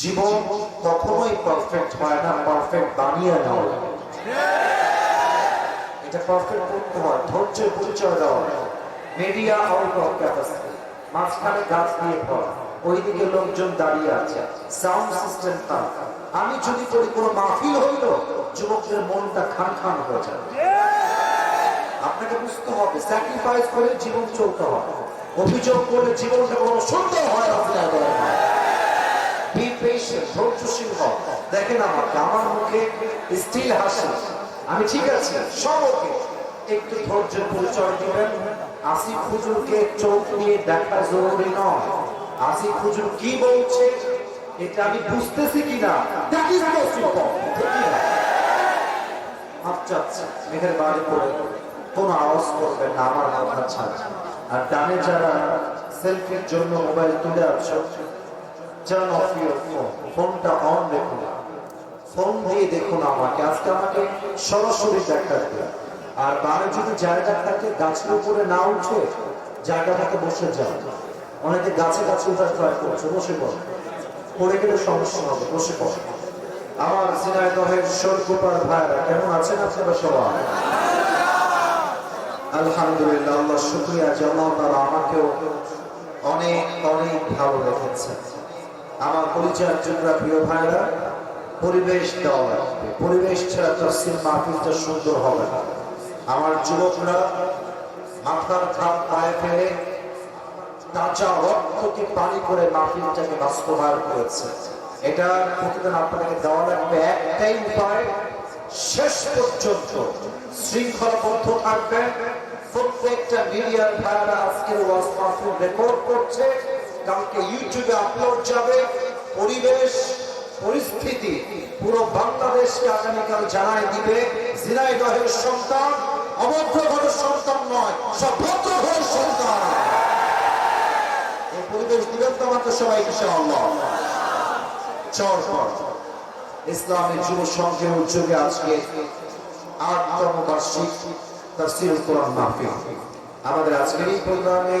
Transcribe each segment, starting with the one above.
জীবন কখনোই পারফেক্ট হয় না পারফেক্ট বানিয়ে নেওয়া। এটা পারফেক্ট করতে হয় ধৈর্যের পরিচয় দেওয়া মিডিয়া আউট অফ ক্যাপাসিটি মাঝখানে গাছ দিয়ে ভরা। ওইদিকে লোকজন দাঁড়িয়ে আছে। সাউন্ড সিস্টেম খান আমি যদি করি কোনো মাহফিল হইল, যুবকদের মনটা খান খান হয়ে যাবে। আপনাকে বুঝতে হবে স্যাক্রিফাইস করে জীবন চলতে হবে। অভিযোগ করলে জীবনটা কোনো সুন্দর হয় আপনার দেখেন আমাকে আমার মুখে স্টিল হাসি। আমি ঠিক আছি। সব একটু ধৈর্যের পরিচয় দিবেন। আসিফ হুজুরকে চোখ দিয়ে দেখা জরুরি নয়। আসিফ হুজুর কি বলছে, এটা আমি বুঝতেছি কিনা? ইম্পর্টেন্ট আচ্ছা আচ্ছা মেঘের বাড়ি করে কোনো আওয়াজ করবেন না, আমার কথা ছাড়া আর ডানে যারা সেলফির জন্য মোবাইল তুলে আছো টার্ন অফ ইউর ফোন। ফোনটা অন দেখুন। ফোন দিয়ে দেখুন আমাকে। আজকে আমাকে সরাসরি দেখা আর যদি জায়গা থাকে, গাছের উপরে না উঠে জায়গাটাকে বসে যাও। অনেকে গাছে গাছে উঠার ট্রাই করছে। বসে পড়ো। পড়ে গেলে সমস্যা হবে। বসে পড়ো। আমার সিনাইদহের সরকুপার ভাইরা, কেমন আছেন আপনারা সবাই? আলহামদুলিল্লাহ, আল্লাহ শুক্রিয়া আল্লাহ তাআলা আমাকেও অনেক অনেক ভালো রেখেছে আমার পরিচয়ের জন্য প্রিয় ভাইরা, পরিবেশ দেওয়া লাগবে। পরিবেশ ছাড়া তফসিল মাহফিলটা সুন্দর হবে আমার যুবকরা মাথার ঘাম পায়ে ফেলে তাজা রক্তকে পানি করে মাহফিলটাকে বাস্তবায়ন করেছে। এটা প্রতিদিন আপনাদেরকে দেওয়া লাগবে। একটাই উপায়, শেষ পর্যন্ত শৃঙ্খলাবদ্ধ থাকবেন। প্রত্যেকটা মিডিয়ার ভাইরা আজকের ওয়াজ মাহফিল রেকর্ড করছে। কালকে ইউটিউবে আপলোড যাবে। পরিবেশ, পরিস্থিতি পুরো বাংলাদেশকে আগামীকাল জানাই দিবে। জিনাইদহের সন্তান অবদ্ধ ঘরের সন্তান নয় সব ঘরের সন্তান। পরিবেশ দিবেন তো আমাকে সবাই ইসলামের যুব সংঘের উদ্যোগে আজকে আটতম আমাদের আজকের এই প্রোগ্রামে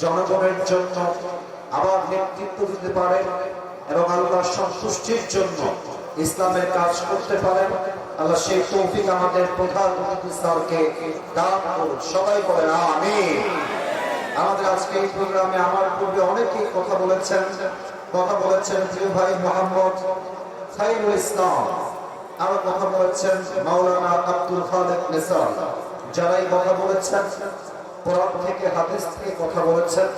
জনগণের জন্য আবার নেতৃত্ব দিতে পারেন এবং আল্লাহর সন্তুষ্টির জন্য ইসলামের কাজ করতে পারেন আল্লাহ সেই তৌফিক আমাদের প্রধান অতিথি স্যারকে দান করুন। সবাই বলেন, আমিন। আমাদের আজকে এই প্রোগ্রামে আমার পূর্বে অনেকেই কথা বলেছেন। কথা বলেছেন প্রিয় ভাই মোহাম্মদ খাইরুল ইসলাম। আরও কথা বলেছেন মাওলানা আব্দুল খালেক নেসার। যারাই কথা বলেছেন কোরআন থেকে, হাদিস থেকে কথা বলেছেন।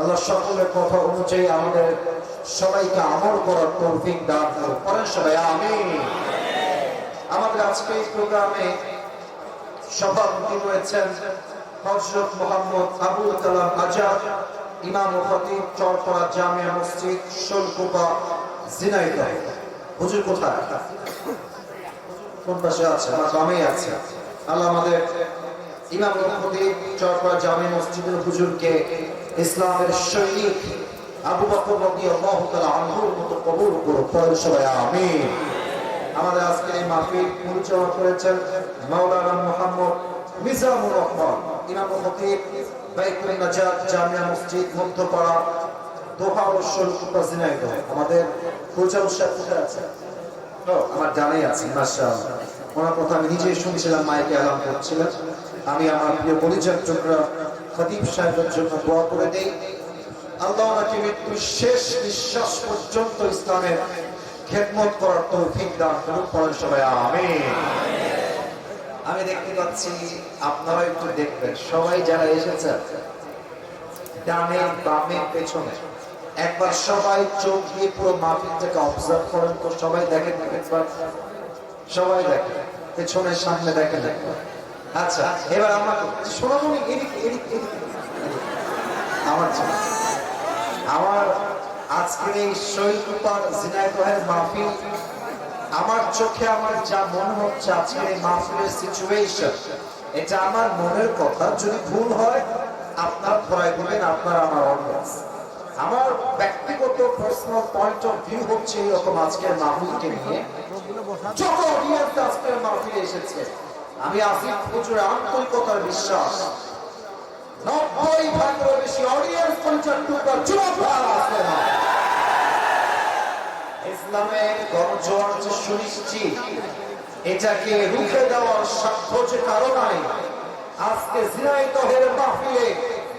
আল্লাহ সকলের কথা অনুযায়ী আমাদের সবাইকে আমল করার তৌফিক দান করুন। সবাই, আমিন। আমাদের আজকে এই প্রোগ্রামে সভাপতি রয়েছেন হজরত মোহাম্মদ আবুল কালাম আজাদ, ইমাম ও খতিব, চরপাড়া জামিয়া মসজিদ, শোলকুপা জিনাইদহ হুজুর কোথায়? কোন পাশে আছে? আমার বামেই আছে। আল্লাহ আমাদের আমাদের আমার জানাই আছে ওনার কথা আমি নিজেই শুনছিলাম মাইকে আলাম করছিলেন। আমি আমার প্রিয় পরিচর্যকরা খতিব সাহেবের জন্য দোয়া করে দেই। আল্লাহ ওনাকে মৃত্যুর শেষ নিঃশ্বাস পর্যন্ত ইসলামের খেদমত করার তৌফিক দান করুন পরের সবাই, আমিন। আমি দেখতে পাচ্ছি আপনারা একটু দেখবেন, সবাই যারা এসেছেন ডানে বামে পেছনে, একবার সবাই চোখ দিয়ে পুরো মাহফিলটাকে অবজার্ভ করেন তো সবাই দেখেন একবার, সবাই দেখেন পেছনের সামনে দেখেন একবার। আচ্ছা এবার আমার সোনামণি, এদিক এদিক আমার আমার আজকের এই শৈলকুপার ঝিনাইদহের মাহফিল, আমার চোখে আমার যা মনে হচ্ছে আজকে এই মাহফিলের সিচুয়েশন এটা আমার মনের কথা। যদি ভুল হয়, আপনার ধরাই দিবেন আপনার আমার অডিয়েন্স আমার ব্যক্তিগত পার্সোনাল পয়েন্ট অফ ভিউ হচ্ছে এরকম আজকের মাহফিলকে নিয়ে। যত অডিয়েন্স আজকের মাহফিলে এসেছে আমি আসিফ হুজুরের আন্তরিকতার বিশ্বাস। নব্বই ভাগেরও বেশি অডিয়েন্স পঞ্চাশ টুকরা আছে। না ইসলামের গণজোয়ার যে সুনিশ্চিত, এটাকে রুখে দেওয়ার সাক্ষ্য যে কারও নাই। আজকে মাহফিলে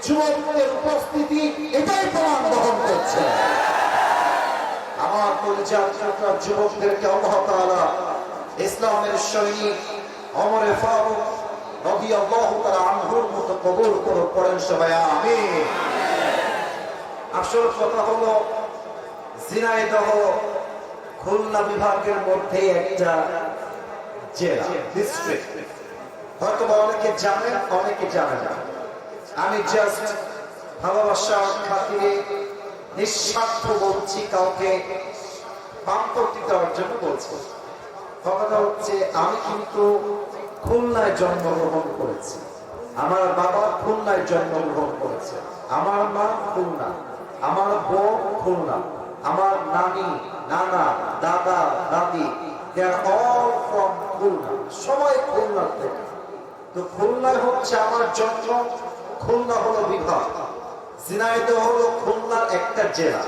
যুবকদের উপস্থিতি এটাই প্রমাণ বহন করছে। আমার পরিচয় যুবকদেরকে তাআলা ইসলামের সৈনিক অমরে ফারুক রাদিয়াল্লাহু তাআলা আনহুর মতো কবুল করে পড়েন সবাই, আমিন। আসল কথা হলো, ঝিনাইদহ খুলনা বিভাগের মধ্যে একটা জেলা ডিস্ট্রিক্ট হয়তো বা অনেকে জানেন অনেকে জানে না। আমি জাস্ট ভালোবাসার খাতিরে নিঃস্বার্থ বলছি, কাউকে বামপন্থী দেওয়ার জন্য বলছি কথাটা হচ্ছে, আমি কিন্তু খুলনায় জন্মগ্রহণ করেছি। আমার বাবা খুলনায় জন্মগ্রহণ করেছে। আমার মা খুলনা। আমার বউ খুলনা। আমার নানি, নানা, দাদা, দাদি সবাই খুলনা থেকে। তো খুলনায় হচ্ছে আমার জন্ম। খুলনা হলো বিভাগ। ঝিনাইদহ হলো খুলনার একটা জেলা।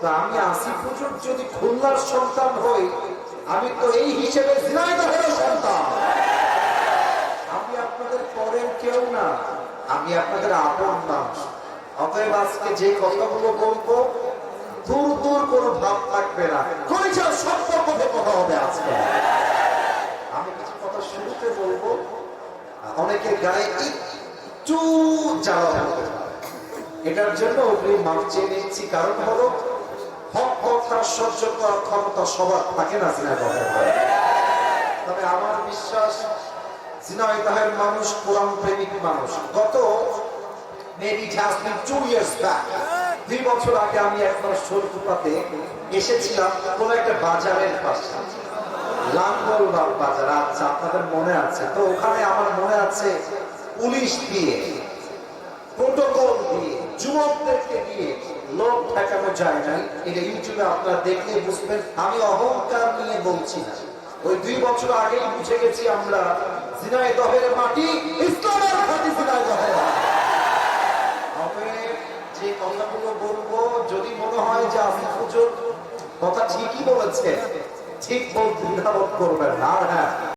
তো আমি আসিফ হুজুর যদি খুলনার সন্তান হই, আমি তো এই হিসেবে ঝিনাইদহের সন্তান আমি আপনাদের পরের কেউ না আমি আপনাদের আপন মানুষ অতএব আজকে যে কথাগুলো বলব, দূর দূর কোনো ভাব থাকবে না। কলিজার সম্পর্ক কথা হবে আজকে। আমি কিছু কথা শুরুতে বলব অনেকের গায়ে একটু জ্বালা হতে। এটার জন্য অগ্রিম মাপ চেয়ে নিচ্ছি। কারণ হলো হক কথা সহ্য করার ক্ষমতা সবার থাকে না সিনা তবে আমার বিশ্বাস মানুষ কোরআন প্রেমিক মানুষ। গত maybe just two years back দুই বছর আগে আমি একবার শোলকুপাতে এসেছিলাম কোন একটা বাজারের পাশে। বাজার আচ্ছা আপনাদের মনে আছে? তো ওখানে আমার মনে আছে পুলিশ দিয়ে, প্রোটোকল দিয়ে, যুবকদেরকে দিয়ে লোক ঠেকানো যায় নাই। এটা ইউটিউবে আপনারা দেখলে বুঝবেন। আমি অহংকার নিয়ে বলছি না। ওই দুই বছর আগেই বুঝে গেছি আমরা জিনায়তের মাটি, ইসলামের খাতি জিনায় যে কথাগুলো বলব, যদি মনে হয় যে কথা ঠিকই বলেছে ঠিক বলতে করবেন না। হ্যাঁ